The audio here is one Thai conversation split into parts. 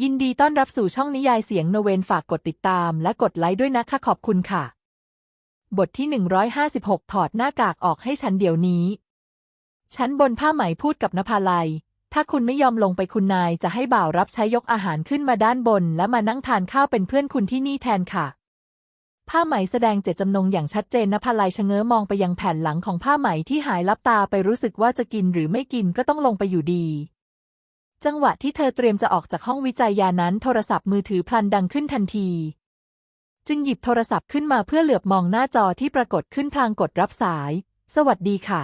ยินดีต้อนรับสู่ช่องนิยายเสียงโนเวนฝากกดติดตามและกดไลค์ด้วยนะคะขอบคุณค่ะ บทที่ 156 ถอดหน้ากากออกให้ฉันเดี๋ยวนี้ฉันบนผ้าไหมพูดกับนภาลัย ถ้าคุณไม่ยอมลงไปคุณนายจะให้บ่าวรับใช้ยกอาหารขึ้นมาด้านบน และมานั่งทานข้าวเป็นเพื่อนคุณที่นี่แทนค่ะ ผ้าไหมแสดงเจตจำนงอย่างชัดเจนนภาลัยชะเง้อมองไปยังแผ่นหลังของผ้าไหมที่หายลับตาไปรู้สึกว่าจะกินหรือไม่กินก็ต้องลงไปอยู่ดี จังหวะที่เธอเตรียมจะออกจากห้องวิจัยยานั้นโทรศัพท์มือถือพลันดังขึ้นทันที จึงหยิบโทรศัพท์ขึ้นมาเพื่อเหลือบมองหน้าจอที่ปรากฏขึ้นพลางกดรับสาย สวัสดีค่ะ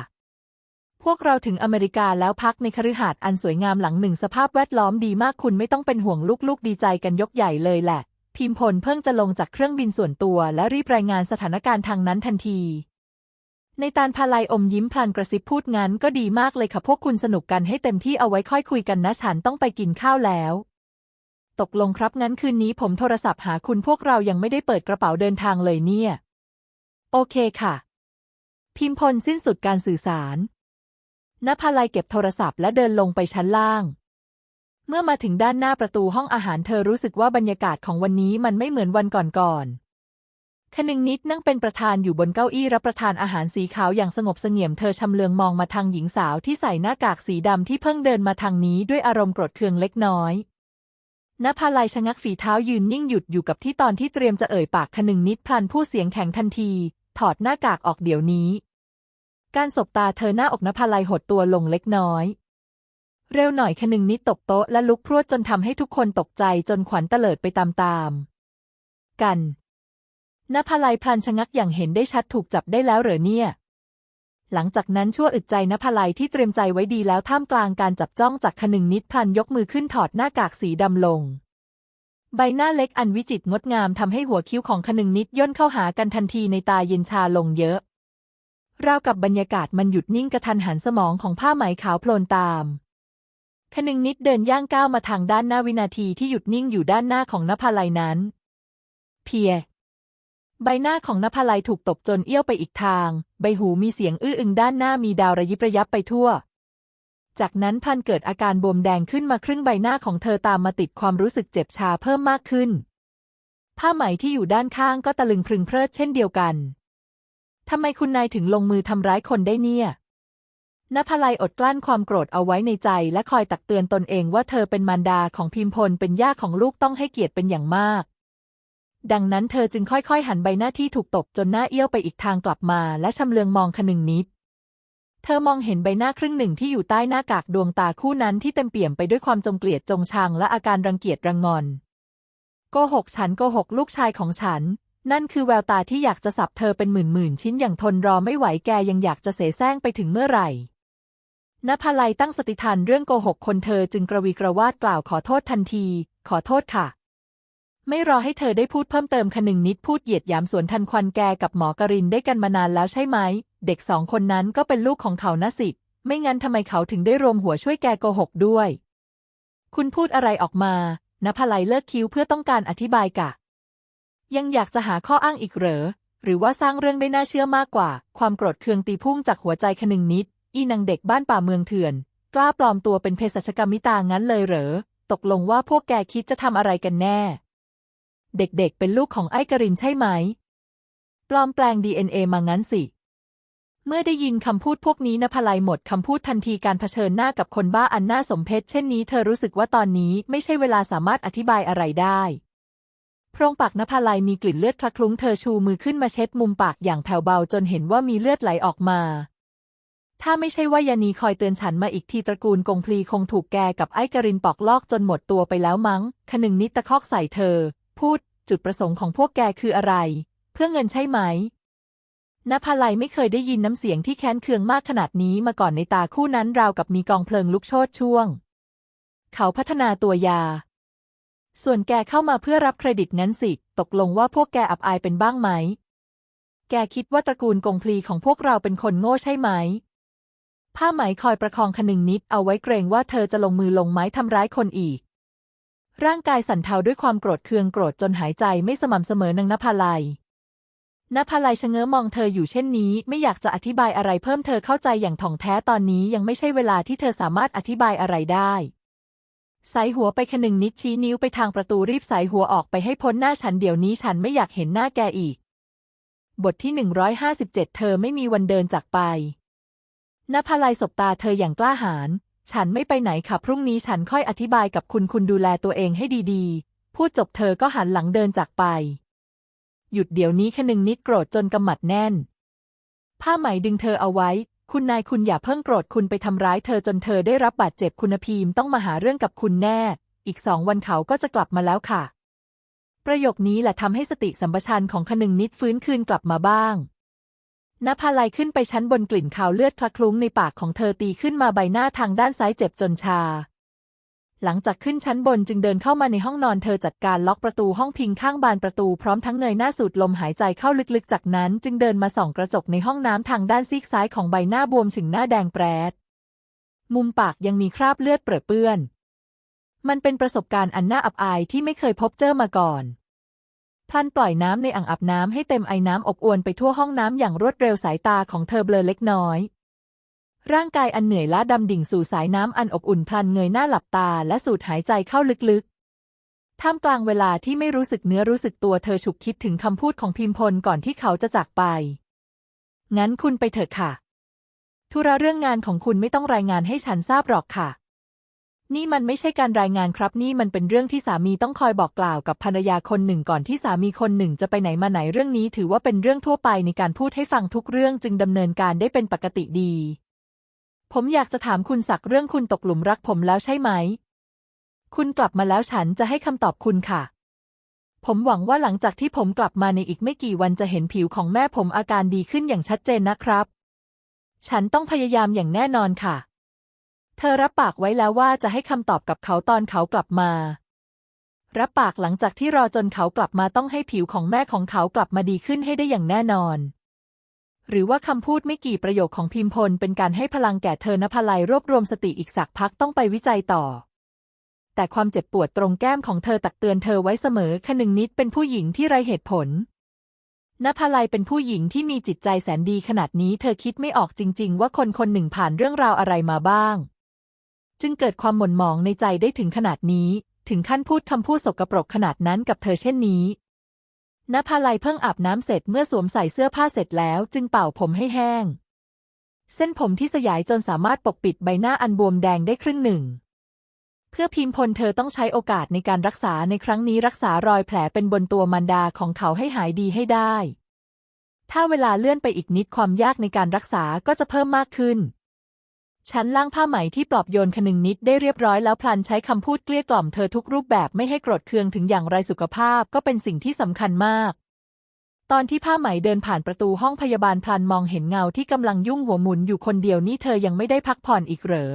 พวกเราถึงอเมริกาแล้วพักในคฤหาสน์อันสวยงามหลังหนึ่งสภาพแวดล้อมดีมากคุณไม่ต้องเป็นห่วงลูกๆดีใจกันยกใหญ่เลยแหละ พิมพลเพิ่งจะลงจากเครื่องบินส่วนตัวและรีบรายงานสถานการณ์ทางนั้นทันที ในตาลพาลัยอมยิ้มพลันกระซิบพูดงั้นก็ดีมากเลยค่ะพวกคุณสนุกกันให้เต็มที่เอาไว้ค่อยคุยกันนะฉันต้องไปกินข้าวแล้ว ตกลงครับงั้นคืนนี้ผมโทรศัพท์หาคุณพวกเรายังไม่ได้เปิดกระเป๋าเดินทางเลยเนี่ย โอเคค่ะ พิมพลสิ้นสุดการสื่อสารนภาลัยเก็บโทรศัพท์และเดินลงไปชั้นล่าง เมื่อมาถึงด้านหน้าประตูห้องอาหารเธอรู้สึกว่าบรรยากาศของวันนี้มันไม่เหมือนวันก่อนๆ คนึงนิดนั่งเป็นประธานอยู่บนเก้าอี้รับประทานอาหารสีขาวอย่างสงบเสงี่ยมเธอชำเลืองมองมาทางหญิงสาวที่ใส่หน้ากากสีดำที่เพิ่งเดินมาทางนี้ด้วยอารมณ์โกรธเคืองเล็กน้อยนภาลัยชะงักฝีเท้ายืนนิ่งหยุดอยู่กับที่ตอนที่เตรียมจะเอ่ยปากคนึงนิดพลันผู้เสียงแข็งทันที ถอดหน้ากากออกเดี๋ยวนี้ การสบตาเธอหน้าอกนภาลัยหดตัวลงเล็กน้อย เร็วหน่อยคนึงนิดตบโต๊ะและลุกพรวดจนทำให้ทุกคนตกใจจนขวัญเตลิดไปตามๆกัน นภลัยพลันชะงักอย่างเห็นได้ชัดถูกจับได้แล้วเหรอเนี่ย หลังจากนั้นชั่วอึดใจนภลัยที่เตรียมใจไว้ดีแล้วท่ามกลางการจับจ้องจากคนึงนิดพลันยกมือขึ้นถอดหน้ากากสีดำลง ใบหน้าเล็กอันวิจิตรงดงามทำให้หัวคิ้วของคนึงนิดย่นเข้าหากันทันทีในตาเย็นชาลงเยอะราวกับบรรยากาศมันหยุดนิ่งกระทันหันสมองของผ้าไหมขาวโพลนตามคนึงนิดเดินย่างก้าวมาทางด้านหน้าวินาทีที่หยุดนิ่งอยู่ด้านหน้าของนภาลัยนั้น เพีย ใบหน้าของนภาลัยถูกตบจนเอี้ยวไปอีกทาง ใบหูมีเสียงอื้ออึงด้านหน้ามีดาวระยิบระยับไปทั่ว จากนั้นพันเกิดอาการบวมแดงขึ้นมาครึ่งใบหน้าของเธอตามมาติดความรู้สึกเจ็บชาเพิ่มมากขึ้น ผ้าไหมที่อยู่ด้านข้างก็ตะลึงพรึงเพลิดเช่นเดียวกัน ทำไมคุณนายถึงลงมือทำร้ายคนได้เนี่ยนภาลัยอดกลั้นความโกรธเอาไว้ในใจและคอยตักเตือนตนเองว่าเธอเป็นมารดาของพิมพลเป็นย่าของลูกต้องให้เกียรติเป็นอย่างมาก ดังนั้นเธอจึงค่อยๆ หันใบหน้าที่ถูกตบจนหน้าเอี้ยวไปอีกทางกลับมา และชำเลืองมองคนึงนิด เธอมองเห็นใบหน้าครึ่งหนึ่งที่อยู่ใต้หน้ากากดวงตาคู่นั้นที่เต็มเปี่ยมไปด้วยความจงเกลียดจงชังและอาการรังเกียจรังงอน โกหกฉันโกหกลูกชายของฉัน นั่นคือแววตาที่อยากจะสับเธอเป็นหมื่นๆชิ้นอย่างทนรอไม่ไหวแกยังอยากจะเสแสร้งไปถึงเมื่อไหร่นภาลัยตั้งสติทันเรื่องโกหกคนเธอจึงกระวีกระวาดกล่าวขอโทษทันที ขอโทษค่ะ ไม่รอให้เธอได้พูดเพิ่มเติมคนึงนิดพูดเหยียดหยามสวนทันควันแกกับหมอกรินได้กันมานานแล้วใช่ไหม เด็กสองคนนั้นก็เป็นลูกของเขานะสิ ไม่งั้นทำไมเขาถึงได้รวมหัวช่วยแกโกหกด้วย คุณพูดอะไรออกมานภลัยเลิกคิ้วเพื่อต้องการอธิบายกะ ยังอยากจะหาข้ออ้างอีกเหรอ หรือว่าสร้างเรื่องได้น่าเชื่อมากกว่า ความโกรธเคืองตีพุ่งจากหัวใจคนึงนิด อีนางเด็กบ้านป่าเมืองเถื่อน กล้าปลอมตัวเป็นเภสัชกรรมิตางั้นเลยเหรอ ตกลงว่าพวกแกคิดจะทำอะไรกันแน่ เด็กๆ เป็นลูกของไอ้กรินใช่ไหม ปลอมแปลง DNA มางั้นสิ เมื่อได้ยินคำพูดพวกนี้นภลัยหมดคำพูดทันทีการเผชิญหน้ากับคนบ้าอันน่าสมเพชเช่นนี้เธอรู้สึกว่าตอนนี้ไม่ใช่เวลาสามารถอธิบายอะไรได้ โพรงปากนภลัยมีกลิ่นเลือดคละคลุ้งเธอชูมือขึ้นมาเช็ดมุมปากอย่างแผ่วเบาจนเห็นว่ามีเลือดไหลออกมาถ้าไม่ใช่ว่ายานีคอยเตือนฉันมาอีกทีตระกูลกงพลีคงถูกแกกับไอ้กรินปอกลอกจนหมดตัวไปแล้วมั้งคนึงนิดตะคอกใส่เธอ พูด จุดประสงค์ของพวกแกคืออะไร เพื่อเงินใช่ไหมนภาลัยไม่เคยได้ยินน้ำเสียงที่แค้นเคืองมากขนาดนี้มาก่อนในตาคู่นั้นราวกับมีกองเพลิงลุกโชนช่วง เขาพัฒนาตัวยา ส่วนแกเข้ามาเพื่อรับเครดิตงั้นสิ ตกลงว่าพวกแกอับอายเป็นบ้างไหม แกคิดว่าตระกูลกงพลีของพวกเราเป็นคนโง่ใช่ไหม ผ้าไหมคอยประคองคนึงนิดเอาไว้เกรงว่าเธอจะลงมือลงไม้ทำร้ายคนอีก ร่างกายสั่นเทาด้วยความโกรธเคืองโกรธจนหายใจไม่สม่ำเสมอนางนภาลัยนภาลัยชะเง้อมองเธออยู่เช่นนี้ ไม่อยากจะอธิบายอะไรเพิ่มเธอเข้าใจอย่างถ่องแท้ตอนนี้ยังไม่ใช่เวลาที่เธอสามารถอธิบายอะไรได้สายหัวไปคนึงนิดชี้นิ้วไปทางประตูรีบสายหัวออกไปให้พ้นหน้าฉันเดี๋ยวนี้ฉันไม่อยากเห็นหน้าแกอีก บทที่ 157 เธอไม่มีวันเดินจากไปนภาลัยสบตาเธออย่างกล้าหาญ ฉันไม่ไปไหนค่ะพรุ่งนี้ฉันค่อยอธิบายกับคุณคุณดูแลตัวเองให้ดีๆ พูดจบเธอก็หันหลังเดินจากไป หยุดเดี๋ยวนี้คนึงนิดโกรธจนกำหมัดแน่น ผ้าไหมดึงเธอเอาไว้ คุณนายคุณอย่าเพิ่งโกรธคุณไปทำร้ายเธอจนเธอได้รับบาดเจ็บคุณพีมต้องมาหาเรื่องกับคุณแน่ อีกสองวันเขาก็จะกลับมาแล้วค่ะ ประโยคนี้แหละทำให้สติสัมปชัญญะของคนึงนิดฟื้นคืนกลับมาบ้าง นภาลัยขึ้นไปชั้นบนกลิ่นคาวเลือดคละคลุ้งในปากของเธอตีขึ้นมาใบหน้าทางด้านซ้ายเจ็บจนชา หลังจากขึ้นชั้นบนจึงเดินเข้ามาในห้องนอนเธอจัดการล็อกประตูห้องพิงข้างบานประตูพร้อมทั้งเงยหน้าสูดลมหายใจเข้าลึกๆ จากนั้นจึงเดินมาส่องกระจกในห้องน้ำทางด้านซีกซ้ายของใบหน้าบวมถึงหน้าแดงแปรด มุมปากยังมีคราบเลือดเปรอะเปื้อน มันเป็นประสบการณ์อันน่าอับอายที่ไม่เคยพบเจอมาก่อน พลันปล่อยน้ำในอ่างอาบน้ำให้เต็มไอน้ำอบอวนไปทั่วห้องน้ำอย่างรวดเร็วสายตาของเธอเบลอเล็กน้อย ร่างกายอันเหนื่อยล้าดำดิ่งสู่สายน้ำอันอบอุ่นพลันเงยหน้าหลับตาและสูดหายใจเข้าลึกๆท่ามกลางเวลาที่ไม่รู้สึกเนื้อรู้สึกตัวเธอฉุกคิดถึงคำพูดของพิมพลก่อนที่เขาจะจากไป งั้นคุณไปเถอะค่ะ ธุระเรื่องงานของคุณไม่ต้องรายงานให้ฉันทราบหรอกค่ะ นี่มันไม่ใช่การรายงานครับ นี่มันเป็นเรื่องที่สามีต้องคอยบอกกล่าวกับภรรยาคนหนึ่งก่อนที่สามีคนหนึ่งจะไปไหนมาไหนเรื่องนี้ ถือว่าเป็นเรื่องทั่วไปในการพูดให้ฟังทุกเรื่องจึงดำเนินการได้เป็นปกติดี ผมอยากจะถามคุณสักเรื่องคุณตกหลุมรักผมแล้วใช่ไหม คุณกลับมาแล้วฉันจะให้คำตอบคุณค่ะ ผมหวังว่าหลังจากที่ผมกลับมาในอีกไม่กี่วันจะเห็นผิวของแม่ผมอาการดีขึ้นอย่างชัดเจนนะครับ ฉันต้องพยายามอย่างแน่นอนค่ะ เธอรับปากไว้แล้วว่าจะให้คำตอบกับเขาตอนเขากลับมา รับปากหลังจากที่รอจนเขากลับมาต้องให้ผิวของแม่ของเขากลับมาดีขึ้นให้ได้อย่างแน่นอน หรือว่าคำพูดไม่กี่ประโยคของพิมพลเป็นการให้พลังแก่เธอนภลัยรวบรวมสติอีกสักพักต้องไปวิจัยต่อ แต่ความเจ็บปวดตรงแก้มของเธอตักเตือนเธอไว้เสมอคนึงนิดเป็นผู้หญิงที่ไรเหตุผลนภลัยเป็นผู้หญิงที่มีจิตใจแสนดีขนาดนี้ เธอคิดไม่ออกจริง ๆ ว่าคนคนหนึ่งผ่านเรื่องราวอะไรมาบ้าง จึงเกิดความหม่นหมองในใจได้ถึงขนาดนี้ ถึงขั้นพูดคำพูดสกปรกขนาดนั้นกับเธอเช่นนี้นภาลัยเพิ่งอาบน้ำเสร็จเมื่อสวมใส่เสื้อผ้าเสร็จแล้วจึงเป่าผมให้แห้ง เส้นผมที่สยายจนสามารถปกปิดใบหน้าอันบวมแดงได้ครึ่งหนึ่ง เพื่อพิมพลเธอต้องใช้โอกาสในการรักษาในครั้งนี้รักษารอยแผลเป็นบนตัวมันดาของเขาให้หายดีให้ได้ ถ้าเวลาเลื่อนไปอีกนิดความยากในการรักษาก็จะเพิ่มมากขึ้น ฉันล่างผ้าไหมที่ปลอบโยนคนึงนิดได้เรียบร้อยแล้วพลันใช้คำพูดเกลี้ยกล่อมเธอทุกรูปแบบไม่ให้โกรธเคืองถึงอย่างไรสุขภาพก็เป็นสิ่งที่สำคัญมาก ตอนที่ผ้าไหมเดินผ่านประตูห้องพยาบาลพลันมองเห็นเงาที่กำลังยุ่งหัวหมุนอยู่คนเดียวนี่เธอยังไม่ได้พักผ่อนอีกเหรอ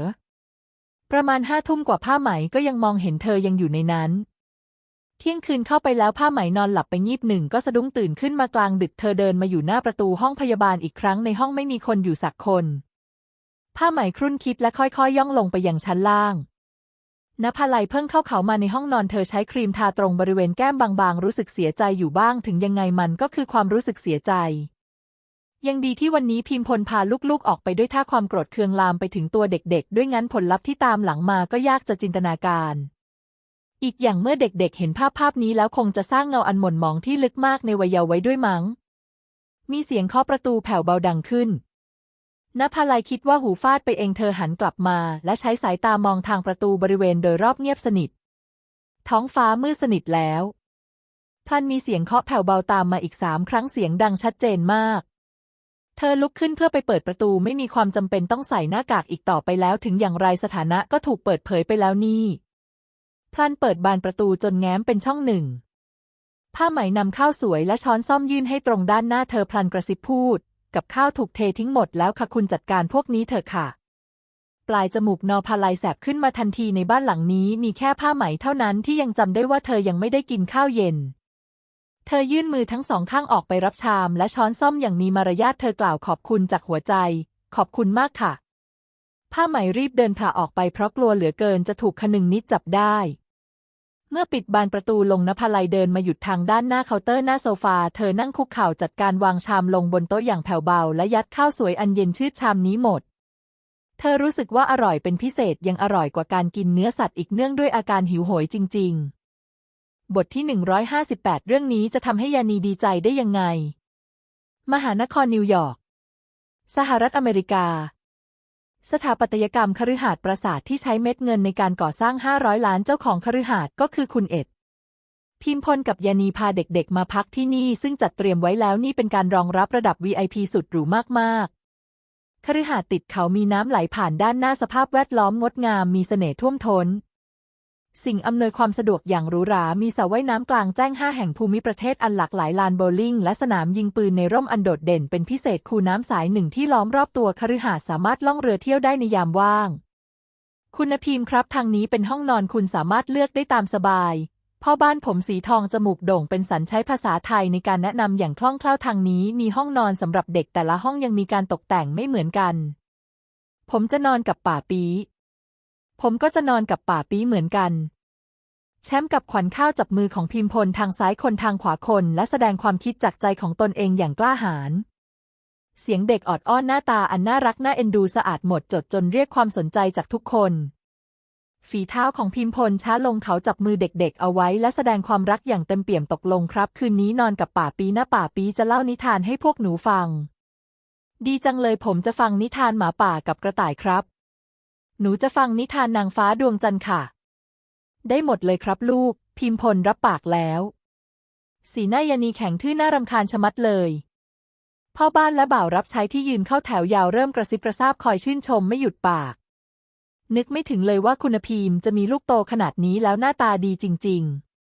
ประมาณห้าทุ่มกว่าผ้าไหมก็ยังมองเห็นเธอยังอยู่ในนั้นเที่ยงคืนเข้าไปแล้วผ้าไหมนอนหลับไปงีบหนึ่งก็สะดุ้งตื่นขึ้นมากลางดึกเธอเดินมาอยู่หน้าประตูห้องพยาบาลอีกครั้งในห้องไม่มีคนอยู่สักคน ผ้าไหมครุ่นคิดและค่อยๆยย่องลงไปยังชั้นล่างนภาลัยเพิ่งเข้าเขามาในห้องนอนเธอใช้ครีมทาตรงบริเวณแก้มบางๆ รู้สึกเสียใจอยู่บ้างถึงยังไงมันก็คือความรู้สึกเสียใจ ยังดีที่วันนี้พิมพลพาลูกๆออกไปด้วยท่าความโกรธเคืองลามไปถึงตัวเด็กๆ ด้วยงั้นผลลัพธ์ที่ตามหลังมาก็ยากจะจินตนาการ อีกอย่างเมื่อเด็กๆ เห็นภาพภาพนี้แล้วคงจะสร้างเงาอันหม่นหมองที่ลึกมากในวัยเยาว์ไว้ด้วยมั้ง มีเสียงเคาะประตูแผ่วเบาดังขึ้น นภาลัยคิดว่าหูฟาดไปเองเธอหันกลับมา และใช้สายตามองทางประตูบริเวณโดยรอบเงียบสนิท ท้องฟ้ามืดสนิทแล้ว พลันมีเสียงเคาะแผ่วเบาตามมาอีกสามครั้งเสียงดังชัดเจนมาก เธอลุกขึ้นเพื่อไปเปิดประตูไม่มีความจำเป็นต้องใส่หน้ากากอีกต่อไปแล้วถึงอย่างไรสถานะก็ถูกเปิดเผยไปแล้วนี่พลันเปิดบานประตูจนแง้มเป็นช่องหนึ่ง ผ้าไหมนำข้าวสวยและช้อนซ่อมยื่นให้ตรงด้านหน้าเธอพลันกระซิบพูด กับข้าวถูกเททิ้งหมดแล้วค่ะคุณจัดการพวกนี้เถอะค่ะ ปลายจมูกนอพาลายแสบขึ้นมาทันทีในบ้านหลังนี้มีแค่ผ้าไหมเท่านั้นที่ยังจำได้ว่าเธอยังไม่ได้กินข้าวเย็น เธอยื่นมือทั้งสองข้างออกไปรับชามและช้อนซ่อมอย่างมีมารยาทเธอกล่าวขอบคุณจากหัวใจ ขอบคุณมากค่ะ ผ้าไหมรีบเดินผ่าออกไปเพราะกลัวเหลือเกินจะถูกคนึงนิดจับได้ เมื่อปิดบานประตูลงนภาลัยเดินมาหยุดทางด้านหน้าเคาน์เตอร์หน้าโซฟา เธอนั่งคุกเข่าจัดการวางชามลงบนโต๊ะอย่างแผ่วเบา และยัดข้าวสวยอันเย็นชืดชามนี้หมดเธธอรู้สึกว่าอร่อยเป็นพิเศษยังอร่อยกว่าการกินเนื้อสัตว์อีกเนื่องด้วยอาการหิวโหยจริง ๆ บทที่ 158 เรื่องนี้จะทำให้ยานีดีใจได้ยังไง มหานครนิวยอร์ก สหรัฐอเมริกา สถาปัตยกรรมคฤหาสน์ปราสาทที่ใช้เม็ดเงินในการก่อสร้าง 500 ล้านเจ้าของคฤหาสน์ก็คือคุณเอ็ด พิมพลกับยานีพาเด็กๆ มาพักที่นี่ซึ่งจัดเตรียมไว้แล้วนี่เป็นการรองรับระดับ VIP สุดหรูมากๆ คฤหาสน์ติดเขามีน้ำไหลผ่านด้านหน้าสภาพแวดล้อมงดงามมีเสน่ห์ท่วมท้น สิ่งอำนวยความสะดวกอย่างหรูหรา มีสระว่ายน้ำกลางแจ้ง 5 แห่งภูมิประเทศอันหลากหลายลานโบว์ลิ่ง และสนามยิงปืนในร่มอันโดดเด่นเป็นพิเศษคูน้ำสายหนึ่งที่ล้อมรอบตัวคฤหาสน์สามารถล่องเรือเที่ยวได้ในยามว่าง คุณพิมพ์ครับทางนี้เป็นห้องนอนคุณสามารถเลือกได้ตามสบาย พ่อบ้านผมสีทองจมูกโด่งเป็นสันใช้ภาษาไทยในการแนะนำอย่างคล่องแคล่วทางนี้ มีห้องนอนสำหรับเด็กแต่ละห้องยังมีการตกแต่งไม่เหมือนกัน ผมจะนอนกับป่าปี ผมก็จะนอนกับป่าปีเหมือนกัน แชมป์กับขวัญข้าวจับมือของพิมพลทางซ้ายคนทางขวาคน และแสดงความคิดจากใจของตนเองอย่างกล้าหาญเสียงเด็กออดอ้อนหน้าตาอันน่ารักน่าเอ็นดูสะอาดหมดจดจนเรียกความสนใจจากทุกคน ฝีเท้าของพิมพลช้าลงเขาจับมือเด็กๆ เอาไว้และแสดงความรักอย่างเต็มเปี่ยมตกลงครับ คืนนี้นอนกับป่าปีหนะป่าปีจะเล่านิทานให้พวกหนูฟัง ดีจังเลยผมจะฟังนิทานหมาป่ากับกระต่ายครับ หนูจะฟังนิทานนางฟ้าดวงจันทร์ค่ะ ได้หมดเลยครับลูก พิมพลรับปากแล้ว สีหน้ายานีแข็งทื่อหน้ารำคาญชะมัดเลย พ่อบ้านและบ่าวรับใช้ที่ยืนเข้าแถวยาวเริ่มกระซิบกระซาบคอยชื่นชมไม่หยุดปาก นึกไม่ถึงเลยว่าคุณพิมจะมีลูกโตขนาดนี้แล้วหน้าตาดีจริง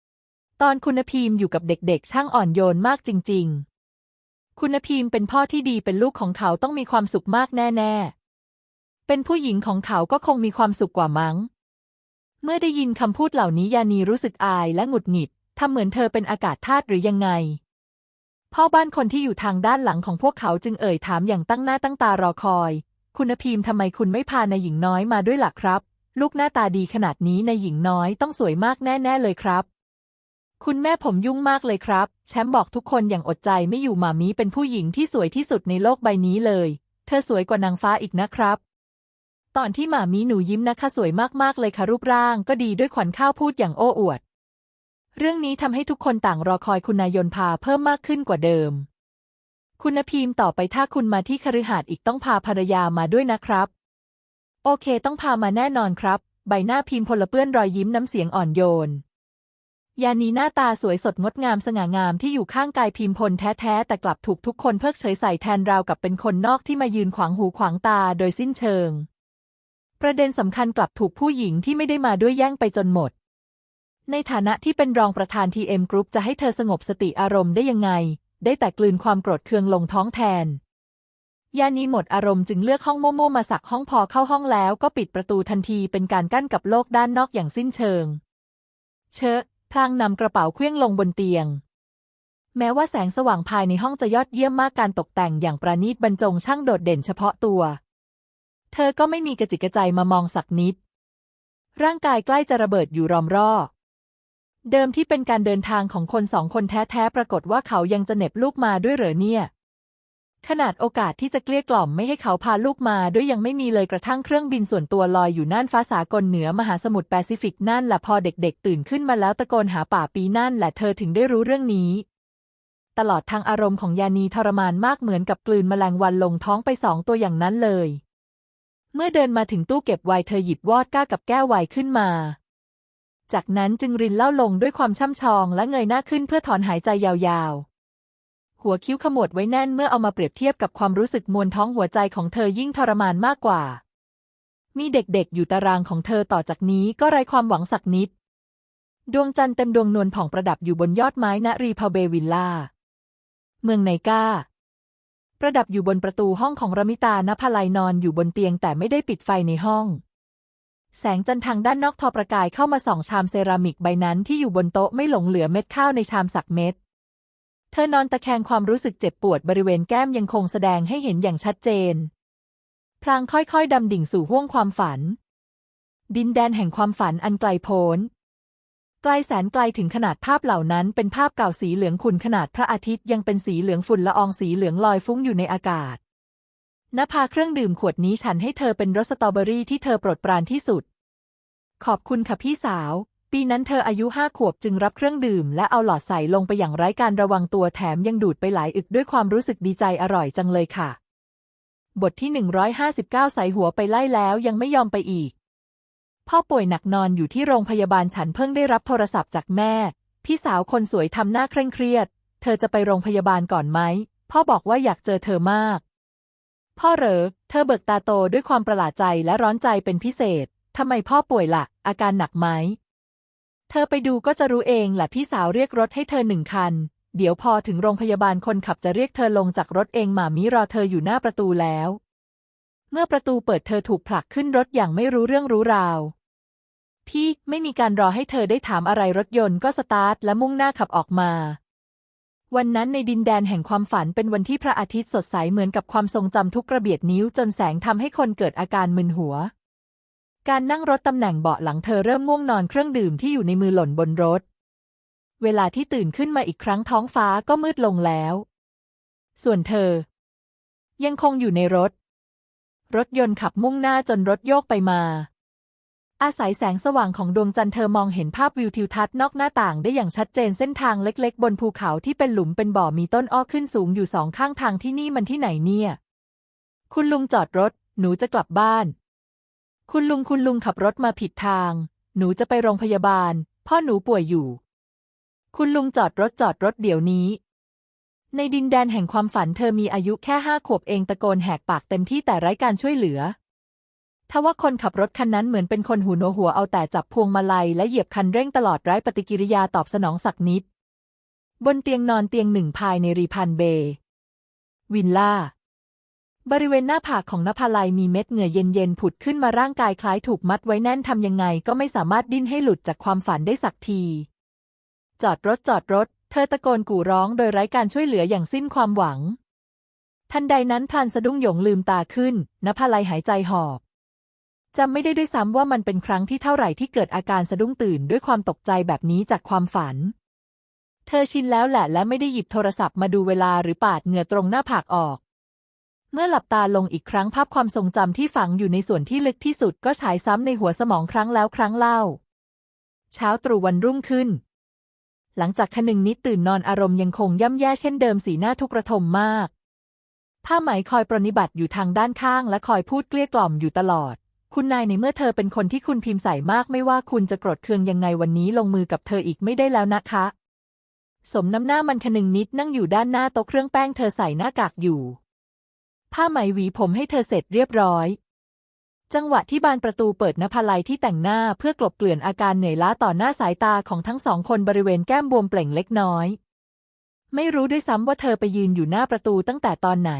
ๆ ตอนคุณพิมอยู่กับเด็กๆ ช่างอ่อนโยนมากจริง ๆ คุณพิมเป็นพ่อที่ดีเป็นลูกของเขาต้องมีความสุขมากแน่ ๆ เป็นผู้หญิงของเขาก็คงมีความสุขกว่ามั้ง เมื่อได้ยินคำพูดเหล่านี้ยานีรู้สึกอายและหงุดหงิดทำเหมือนเธอเป็นอากาศธาตุหรือยังไง พ่อบ้านคนที่อยู่ทางด้านหลังของพวกเขาจึงเอ่ยถามอย่างตั้งหน้าตั้งตารอคอย คุณพิมพ์ทำไมคุณไม่พานายหญิงน้อยมาด้วยล่ะครับ ลูกหน้าตาดีขนาดนี้นายหญิงน้อยต้องสวยมากแน่ ๆ เลยครับ คุณแม่ผมยุ่งมากเลยครับ แชมป์บอกทุกคนอย่างอดใจไม่อยู่หมามีเป็นผู้หญิงที่สวยที่สุดในโลกใบนี้เลย เธอสวยกว่านางฟ้าอีกนะครับ ตอนที่หมามีหนูยิ้มนะคะสวยมากๆเลยค่ะรูปร่างก็ดีด้วยขวัญข้าวพูดอย่างโอ้อวด เรื่องนี้ทำให้ทุกคนต่างรอคอยคุณนายนพาเพิ่มมากขึ้นกว่าเดิม คุณพิมพ์ต่อไปถ้าคุณมาที่คฤหาสน์อีกต้องพาภรรยามาด้วยนะครับ โอเคต้องพามาแน่นอนครับ ใบหน้าพิมพ์พลเปื้อนรอยยิ้มน้ำเสียงอ่อนโยนยานีหน้าตาสวยสดงดงามสง่างามที่อยู่ข้างกายพิมพ์พลแท้ๆแต่กลับถูกทุกคนเพิกเฉยใส่แทนราวกับเป็นคนนอกที่มายืนขวางหูขวางตาโดยสิ้นเชิง ประเด็นสำคัญกลับถูกผู้หญิงที่ไม่ได้มาด้วยแย่งไปจนหมด ในฐานะที่เป็นรองประธานทีเอ็มกรุ๊ปจะให้เธอสงบสติอารมณ์ได้ยังไง ได้แต่กลืนความโกรธเคืองลงท้องแทน ยานีหมดอารมณ์จึงเลือกห้องโม่ๆมาสักห้องพอเข้าห้องแล้วก็ปิดประตูทันทีเป็นการกั้นกับโลกด้านนอกอย่างสิ้นเชิง เชอะพลางนำกระเป๋าเคลื่องลงบนเตียง แม้ว่าแสงสว่างภายในห้องจะยอดเยี่ยมมากการตกแต่งอย่างประณีตบรรจงช่างโดดเด่นเฉพาะตัว เธอก็ไม่มีกระจิกกระใจมามองสักนิด ร่างกายใกล้จะระเบิดอยู่รอมรอบเดิมที่เป็นการเดินทางของคนสองคนแท้ๆ ปรากฏว่าเขายังจะเหน็บลูกมาด้วยเหรอเนี่ย ขนาดโอกาสที่จะเกลี้ยกล่อมไม่ให้เขาพาลูกมาด้วยยังไม่มีเลยกระทั่งเครื่องบินส่วนตัวลอยอยู่น่านฟ้าสากลเหนือมหาสมุทรแปซิฟิกนั่นแหละพอเด็กๆ ตื่นขึ้นมาแล้วตะโกนหาป่าปีนั่นแหละเธอถึงได้รู้เรื่องนี้ ตลอดทางอารมณ์ของยานีทรมานมากเหมือนกับกลืนแมลงวันลงท้องไปสองตัวอย่างนั้นเลย เมื่อเดินมาถึงตู้เก็บไวน์เธอหยิบวอดก้ากับแก้วไวน์ขึ้นมา จากนั้นจึงรินเหล้าลงด้วยความช่ำชองและเงยหน้าขึ้นเพื่อถอนหายใจยาวๆ หัวคิ้วขมวดไว้แน่นเมื่อเอามาเปรียบเทียบกับความรู้สึกมวลท้องหัวใจของเธอยิ่งทรมานมากกว่า มีเด็กๆ อยู่ตารางของเธอต่อจากนี้ก็ไร้ความหวังสักนิด ดวงจันทร์เต็มดวงนวลผ่องประดับอยู่บนยอดไม้ณรีพาเบวิลล่า เมืองไนกา ประดับอยู่บนประตูห้องของรมิตานภลัยนอนอยู่บนเตียงแต่ไม่ได้ปิดไฟในห้อง แสงจันทร์ทางด้านนอกทอประกายเข้ามาส่องชามเซรามิกใบนั้นที่อยู่บนโต๊ะไม่หลงเหลือเม็ดข้าวในชามสักเม็ด เธอนอนตะแคงความรู้สึกเจ็บปวดบริเวณแก้มยังคงแสดงให้เห็นอย่างชัดเจน พลางค่อยๆดำดิ่งสู่ห้วงความฝัน ดินแดนแห่งความฝันอันไกลโพ้น กลแสนไกลถึงขนาดภาพเหล่านั้นเป็นภาพเก่าสีเหลืองขุ่นขนาดพระอาทิตย์ยังเป็นสีเหลืองฝุ่นละอองสีเหลืองลอยฟุ้งอยู่ในอากาศนภาเครื่องดื่มขวดนี้ฉันให้เธอเป็นรสสตรอเบอรี่ที่เธอโปรดปรานที่สุด ขอบคุณค่ะพี่สาว ปีนั้นเธออายุห้าขวบจึงรับเครื่องดื่ม และเอาหลอดใส่ลงไปอย่างไร้การระวังตัวแถมยังดูดไปหลายอึกด้วยความรู้สึกดีใจอร่อยจังเลยค่ะ บทที่ 159 ใส่หัวไปไล่แล้วยังไม่ยอมไปอีก พ่อป่วยหนักนอนอยู่ที่โรงพยาบาลฉันเพิ่งได้รับโทรศัพท์จากแม่ พี่สาวคนสวยทำหน้าเคร่งเครียด เธอจะไปโรงพยาบาลก่อนไหม พ่อบอกว่าอยากเจอเธอมาก พ่อเหรอ เธอเบิกตาโตด้วยความประหลาดใจและร้อนใจเป็นพิเศษ ทำไมพ่อป่วยละ่ะ อาการหนักไหม เธอไปดูก็จะรู้เองแหละพี่สาวเรียกรถให้เธอหนึ่งคัน เดี๋ยวพอถึงโรงพยาบาลคนขับจะเรียกเธอลงจากรถเองหมามิรอเธออยู่หน้าประตูแล้ว เมื่อประตูเปิดเธอถูกผลักขึ้นรถอย่างไม่รู้เรื่องรู้ราว พี่ไม่มีการรอให้เธอได้ถามอะไรรถยนต์ก็สตาร์ทและมุ่งหน้าขับออกมา วันนั้นในดินแดนแห่งความฝันเป็นวันที่พระอาทิตย์สดใสเหมือนกับความทรงจำทุกกระเบียดนิ้วจนแสงทำให้คนเกิดอาการมึนหัว การนั่งรถตำแหน่งเบาะหลังเธอเริ่มง่วงนอนเครื่องดื่มที่อยู่ในมือหล่นบนรถ เวลาที่ตื่นขึ้นมาอีกครั้งท้องฟ้าก็มืดลงแล้ว ส่วนเธอ ยังคงอยู่ในรถ รถยนต์ขับมุ่งหน้าจนรถโยกไปมา อาศัยแสงสว่างของดวงจันทร์เธอมองเห็นภาพวิวทิวทัศน์นอกหน้าต่างได้อย่างชัดเจนเส้นทางเล็กๆ บนภูเขาที่เป็นหลุมเป็นบ่อมีต้นอ้อขึ้นสูงอยู่สองข้างทางที่นี่มันที่ไหนเนี่ย คุณลุงจอดรถ หนูจะกลับบ้าน คุณลุงคุณลุงขับรถมาผิดทาง หนูจะไปโรงพยาบาล พ่อหนูป่วยอยู่ คุณลุงจอดรถจอดรถเดี๋ยวนี้ ในดินแดนแห่งความฝันเธอมีอายุแค่ห้าขวบเองตะโกนแหกปากเต็มที่แต่ไร้การช่วยเหลือ ทว่าคนขับรถคันนั้นเหมือนเป็นคนหูหนวกหัวเอาแต่จับพวงมาลัยและเหยียบคันเร่งตลอดไร้ปฏิกิริยาตอบสนองสักนิด บนเตียงนอนเตียงหนึ่งภายในรีพันเบย์วินล่า บริเวณหน้าผากของนภาลัยมีเม็ดเหงื่อเย็นๆผุดขึ้นมาร่างกายคล้ายถูกมัดไว้แน่นทำยังไงก็ไม่สามารถดิ้นให้หลุดจากความฝันได้สักที จอดรถจอดรถ เธอตะโกนกู่ร้องโดยไร้การช่วยเหลืออย่างสิ้นความหวัง ทันใดนั้นพลันสะดุ้งหยงลืมตาขึ้นนภาลัยหายใจหอบ จำไม่ได้ด้วยซ้ำว่ามันเป็นครั้งที่เท่าไหร่ที่เกิดอาการสะดุ้งตื่นด้วยความตกใจแบบนี้จากความฝัน เธอชินแล้วแหละและไม่ได้หยิบโทรศัพท์มาดูเวลาหรือปาดเหงื่อตรงหน้าผากออก เมื่อหลับตาลงอีกครั้งภาพความทรงจำที่ฝังอยู่ในส่วนที่ลึกที่สุดก็ฉายซ้ำในหัวสมองครั้งแล้วครั้งเล่า เช้าตรู่วันรุ่งขึ้น หลังจากคนึงนิดตื่นนอนอารมณ์ยังคงย่ำแย่เช่นเดิมสีหน้าทุกระทมมากผ้าไหมคอยปรนิบัติอยู่ทางด้านข้างและคอยพูดเกลี้ยกล่อมอยู่ตลอด คุณนายในเมื่อเธอเป็นคนที่คุณพิมพ์ใส่มากไม่ว่าคุณจะโกรธเคืองยังไงวันนี้ลงมือกับเธออีกไม่ได้แล้วนะคะ สมน้ำหน้ามันคนึงนิดนั่งอยู่ด้านหน้าโต๊ะเครื่องแป้งเธอใส่หน้ากากอยู่ ผ้าไหมหวีผมให้เธอเสร็จเรียบร้อย จังหวะที่บานประตูเปิดนภาลัยที่แต่งหน้าเพื่อกลบเกลื่อนอาการเหนื่อยล้าต่อหน้าสายตาของทั้งสองคนบริเวณแก้มบวมเปล่งเล็กน้อย ไม่รู้ด้วยซ้ำว่าเธอไปยืนอยู่หน้าประตูตั้งแต่ตอนไหน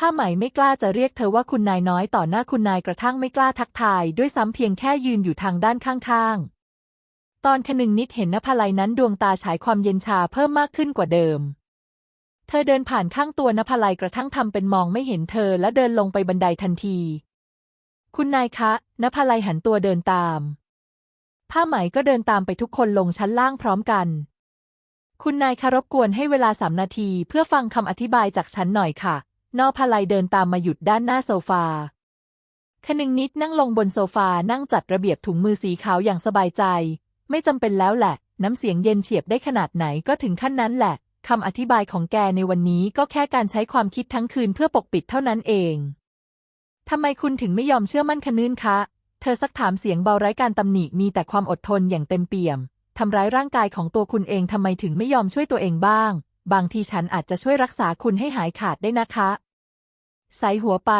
ผ้าไหมไม่กล้าจะเรียกเธอว่าคุณนายน้อยต่อหน้าคุณนายกระทั่งไม่กล้าทักทาย ด้วยซ้ำเพียงแค่ยืนอยู่ทางด้านข้างๆ ตอนคนึงนิดเห็นนภาลัยนั้นดวงตาฉายความเย็นชาเพิ่มมากขึ้นกว่าเดิม เธอเดินผ่านข้างตัวนภาลัยกระทั่งทำเป็นมองไม่เห็นเธอและเดินลงไปบันไดทันที คุณนายคะนภาลัยหันตัวเดินตาม ผ้าไหมก็เดินตามไปทุกคนลงชั้นล่างพร้อมกันคุณนายคารบกวนให้เวลาสามนาทีเพื่อฟังคำอธิบายจากฉันหน่อยค่ะ นอพลัยเดินตามมาหยุดด้านหน้าโซฟาคนึงนิดนั่งลงบนโซฟานั่งจัดระเบียบถุงมือสีขาวอย่างสบายใจ ไม่จำเป็นแล้วแหละ น้ำเสียงเย็นเฉียบได้ขนาดไหนก็ถึงขั้นนั้นแหละคำอธิบายของแกในวันนี้ก็แค่การใช้ความคิดทั้งคืนเพื่อปกปิดเท่านั้นเองทำไมคุณถึงไม่ยอมเชื่อมั่นคนื่นคะ เธอซักถามเสียงเบาไร้การตำหนิมีแต่ความอดทนอย่างเต็มเปี่ยมทำร้ายร่างกายของตัวคุณเองทำไมถึงไม่ยอมช่วยตัวเองบ้าง บางทีฉันอาจจะช่วยรักษาคุณให้หายขาดได้นะคะ ใส่หัวไป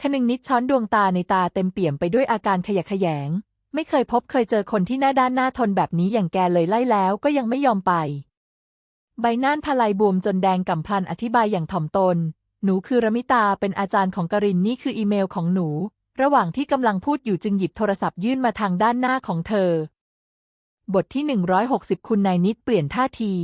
คนึงนิดช้อนดวงตาในตาเต็มเปี่ยมไปด้วยอาการขยะแขยง ไม่เคยพบเคยเจอคนที่หน้าด้านหน้าทนแบบนี้อย่างแกเลยไล่แล้วก็ยังไม่ยอมไป ใบหน้าพลายบวมจนแดงกำพลันอธิบายอย่างถ่อมตน หนูคือรมิตาเป็นอาจารย์ของกรินนี่คืออีเมลของหนู ระหว่างที่กำลังพูดอยู่จึงหยิบโทรศัพท์ยื่นมาทางด้านหน้าของเธอ บทที่ 160 คุณนายนิดเปลี่ยนท่าที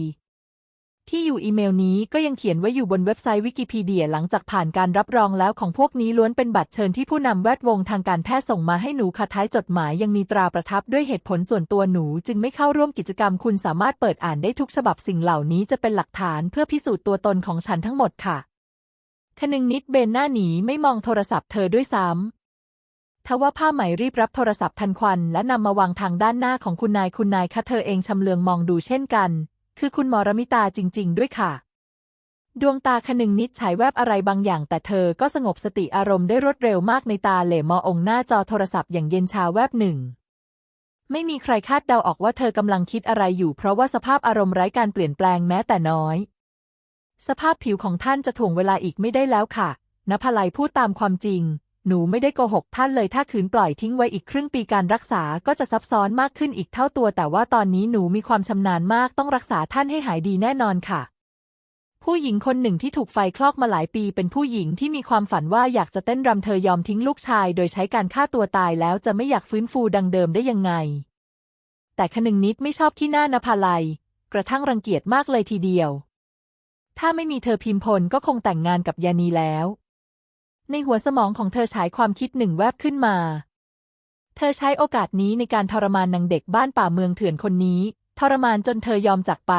ที่อยู่อีเมลนี้ก็ยังเขียนไว้อยู่บนเว็บไซต์วิกิพีเดียหลังจากผ่านการรับรองแล้วของพวกนี้ล้วนเป็นบัตรเชิญที่ผู้นำแวดวงทางการแพทย์ส่งมาให้หนูค่ะท้ายจดหมายยังมีตราประทับด้วยเหตุผลส่วนตัวหนูจึงไม่เข้าร่วมกิจกรรมคุณสามารถเปิดอ่านได้ทุกฉบับสิ่งเหล่านี้จะเป็นหลักฐานเพื่อพิสูจน์ตัวตนของฉันทั้งหมดค่ะคนึงนิดเบนหน้าหนีไม่มองโทรศัพท์เธอด้วยซ้ำทว่าผ้าไหมรีบรับโทรศัพท์ทันควัน และนำมาวางทางด้านหน้าของคุณนายคุณนายคะเธอเองชำเลืองมองดูเช่นกัน คือคุณหมอรมิตาจริง ๆ ด้วยค่ะ ดวงตาคนึงนิดฉายแวบอะไรบางอย่าง แต่เธอก็สงบสติอารมณ์ได้รวดเร็วมากในตาเหล่มอองหน้าจอโทรศัพท์อย่างเย็นชาแวบหนึ่ง ไม่มีใครคาดเดาออกว่าเธอกำลังคิดอะไรอยู่ เพราะว่าสภาพอารมณ์ไร้การเปลี่ยนแปลงแม้แต่น้อย สภาพผิวของท่านจะถ่วงเวลาอีกไม่ได้แล้วค่ะนภลัยพูดตามความจริง หนูไม่ได้โกหกท่านเลยถ้าขืนปล่อยทิ้งไว้อีกครึ่งปีการรักษาก็จะซับซ้อนมากขึ้นอีกเท่าตัว แต่ว่าตอนนี้หนูมีความชำนาญมากต้องรักษาท่านให้หายดีแน่นอนค่ะ ผู้หญิงคนหนึ่งที่ถูกไฟคลอกมาหลายปี เป็นผู้หญิงที่มีความฝันว่าอยากจะเต้นรำเธอยอมทิ้งลูกชาย โดยใช้การฆ่าตัวตายแล้วจะไม่อยากฟื้นฟูดังเดิมได้ยังไง แต่คนึงนิดไม่ชอบที่หน้านภาลัย กระทั่งรังเกียจมากเลยทีเดียว ถ้าไม่มีเธอพิมพลก็คงแต่งงานกับยานีแล้ว ในหัวสมองของเธอฉายความคิดหนึ่งแวบขึ้นมา เธอใช้โอกาสนี้ในการทรมานนางเด็กบ้านป่าเมืองเถื่อนคนนี้ ทรมานจนเธอยอมจากไป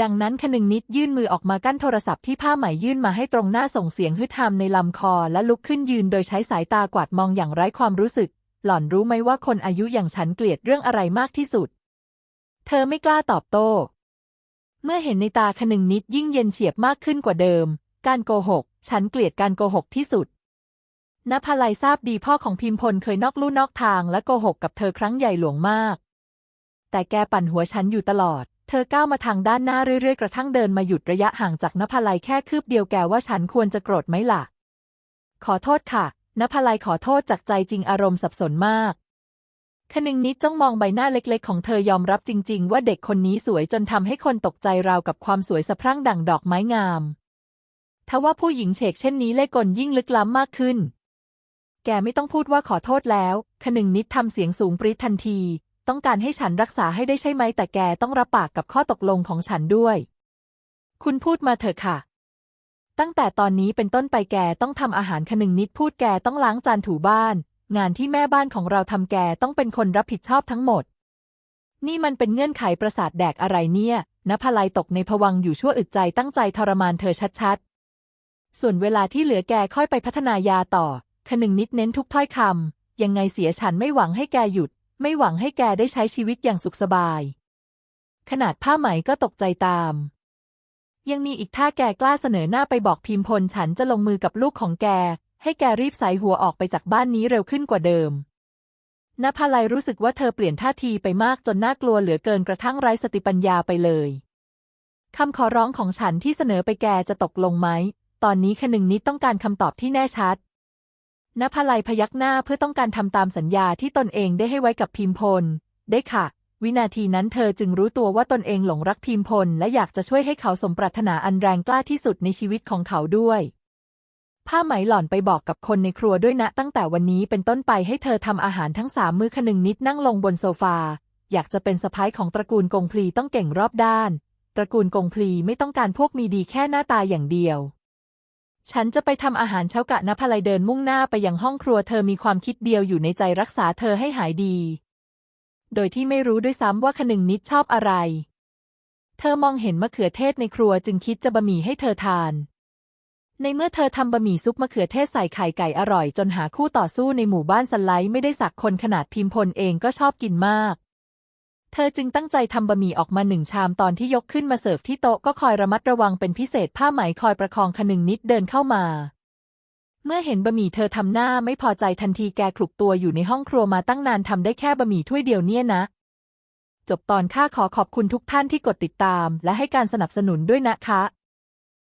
ดังนั้นคนึงนิดยื่นมือออกมากั้นโทรศัพท์ที่ผ้าไหมยื่นมาให้ตรงหน้าส่งเสียงฮึดฮามในลำคอและลุกขึ้นยืนโดยใช้สายตากวาดมองอย่างไร้ความรู้สึก หล่อนรู้ไหมว่าคนอายุอย่างฉันเกลียดเรื่องอะไรมากที่สุด เธอไม่กล้าตอบโต้ เมื่อเห็นในตาคนึงนิดยิ่งเย็นเฉียบมากขึ้นกว่าเดิม การโกหก ฉันเกลียดการโกหกที่สุดนภาลัยทราบดีพ่อของพิมพลเคยนอกลู่นอกทางและโกหกกับเธอครั้งใหญ่หลวงมาก แต่แกปั่นหัวฉันอยู่ตลอด เธอก้าวมาทางด้านหน้าเรื่อยๆ กระทั่งเดินมาหยุดระยะห่างจากนภาลัยแค่คืบเดียวแกว่าฉันควรจะโกรธไหมล่ะ ขอโทษค่ะนภาลัยขอโทษจากใจจริงอารมณ์สับสนมากคนึงนิดจ้องมองใบหน้าเล็กๆ ของเธอยอมรับจริง ๆ ว่าเด็กคนนี้สวยจนทำให้คนตกใจราวกับความสวยสะพรั่งดั่งดอกไม้งาม ทว่าผู้หญิงเฉกเช่นนี้เล่กลยิ่งลึกล้ำมากขึ้น แกไม่ต้องพูดว่าขอโทษแล้วคนึงนิดทำเสียงสูงปริดทันที ต้องการให้ฉันรักษาให้ได้ใช่ไหม แต่แกต้องรับปากกับข้อตกลงของฉันด้วย คุณพูดมาเถอะค่ะ ตั้งแต่ตอนนี้เป็นต้นไปแกต้องทำอาหารคนึงนิดพูดแกต้องล้างจานถูบ้าน งานที่แม่บ้านของเราทำแกต้องเป็นคนรับผิดชอบทั้งหมด นี่มันเป็นเงื่อนไขประสาทแดกอะไรเนี่ยนภลัยตกในผวังอยู่ชั่วอึดใจตั้งใจทรมานเธอชัด ส่วนเวลาที่เหลือแกค่อยไปพัฒนายาต่อคนึงนิดเน้นทุกถ้อยคำ ยังไงเสียฉันไม่หวังให้แกหยุด ไม่หวังให้แกได้ใช้ชีวิตอย่างสุขสบาย ขนาดผ้าไหมก็ตกใจตาม ยังมีอีกท่าแกกล้าเสนอหน้าไปบอกพิมพลฉันจะลงมือกับลูกของแก ให้แกรีบใส่หัวออกไปจากบ้านนี้เร็วขึ้นกว่าเดิมนภาลัยรู้สึกว่าเธอเปลี่ยนท่าทีไปมากจนน่ากลัวเหลือเกินกระทั่งไร้สติปัญญาไปเลย คำขอร้องของฉันที่เสนอไปแกจะตกลงไหม ตอนนี้คนึงนิดต้องการคำตอบที่แน่ชัดนภลัยพยักหน้าเพื่อต้องการทำตามสัญญาที่ตนเองได้ให้ไว้กับพิมพล ได้ค่ะ วินาทีนั้นเธอจึงรู้ตัวว่าตนเองหลงรักพิมพล และอยากจะช่วยให้เขาสมปรารถนาอันแรงกล้าที่สุดในชีวิตของเขาด้วย ผ้าไหมหล่อนไปบอกกับคนในครัวด้วยนะตั้งแต่วันนี้เป็นต้นไปให้เธอทำอาหารทั้งสามมื้อคนึงนิดนั่งลงบนโซฟา อยากจะเป็นสะพ้ายของตระกูลกงพลีต้องเก่งรอบด้าน ตระกูลกงพลีไม่ต้องการพวกมีดีแค่หน้าตาอย่างเดียว ฉันจะไปทำอาหารเช้ากะนภาลัยเดินมุ่งหน้าไปยังห้องครัวเธอมีความคิดเดียวอยู่ในใจรักษาเธอให้หายดี โดยที่ไม่รู้ด้วยซ้ำว่าคนึงนิดชอบอะไร เธอมองเห็นมะเขือเทศในครัวจึงคิดจะบะหมี่ให้เธอทาน ในเมื่อเธอทำบะหมี่ซุปมะเขือเทศใส่ไข่ไก่อร่อยจนหาคู่ต่อสู้ในหมู่บ้านสไลด์ไม่ได้สักคนขนาดพิมพลเองก็ชอบกินมาก เธอจึงตั้งใจทำบะหมี่ออกมาหนึ่งชามตอนที่ยกขึ้นมาเสิร์ฟที่โต๊ะก็คอยระมัดระวังเป็นพิเศษผ้าไหมคอยประคองคนึงนิดเดินเข้ามา เมื่อเห็นบะหมี่เธอทำหน้าไม่พอใจทันทีแกคลุกตัวอยู่ในห้องครัวมาตั้งนานทำได้แค่บะหมี่ถ้วยเดียวเนี่ยนะ จบตอนข้าขอขอบคุณทุกท่านที่กดติดตาม และให้การสนับสนุนด้วยนะคะ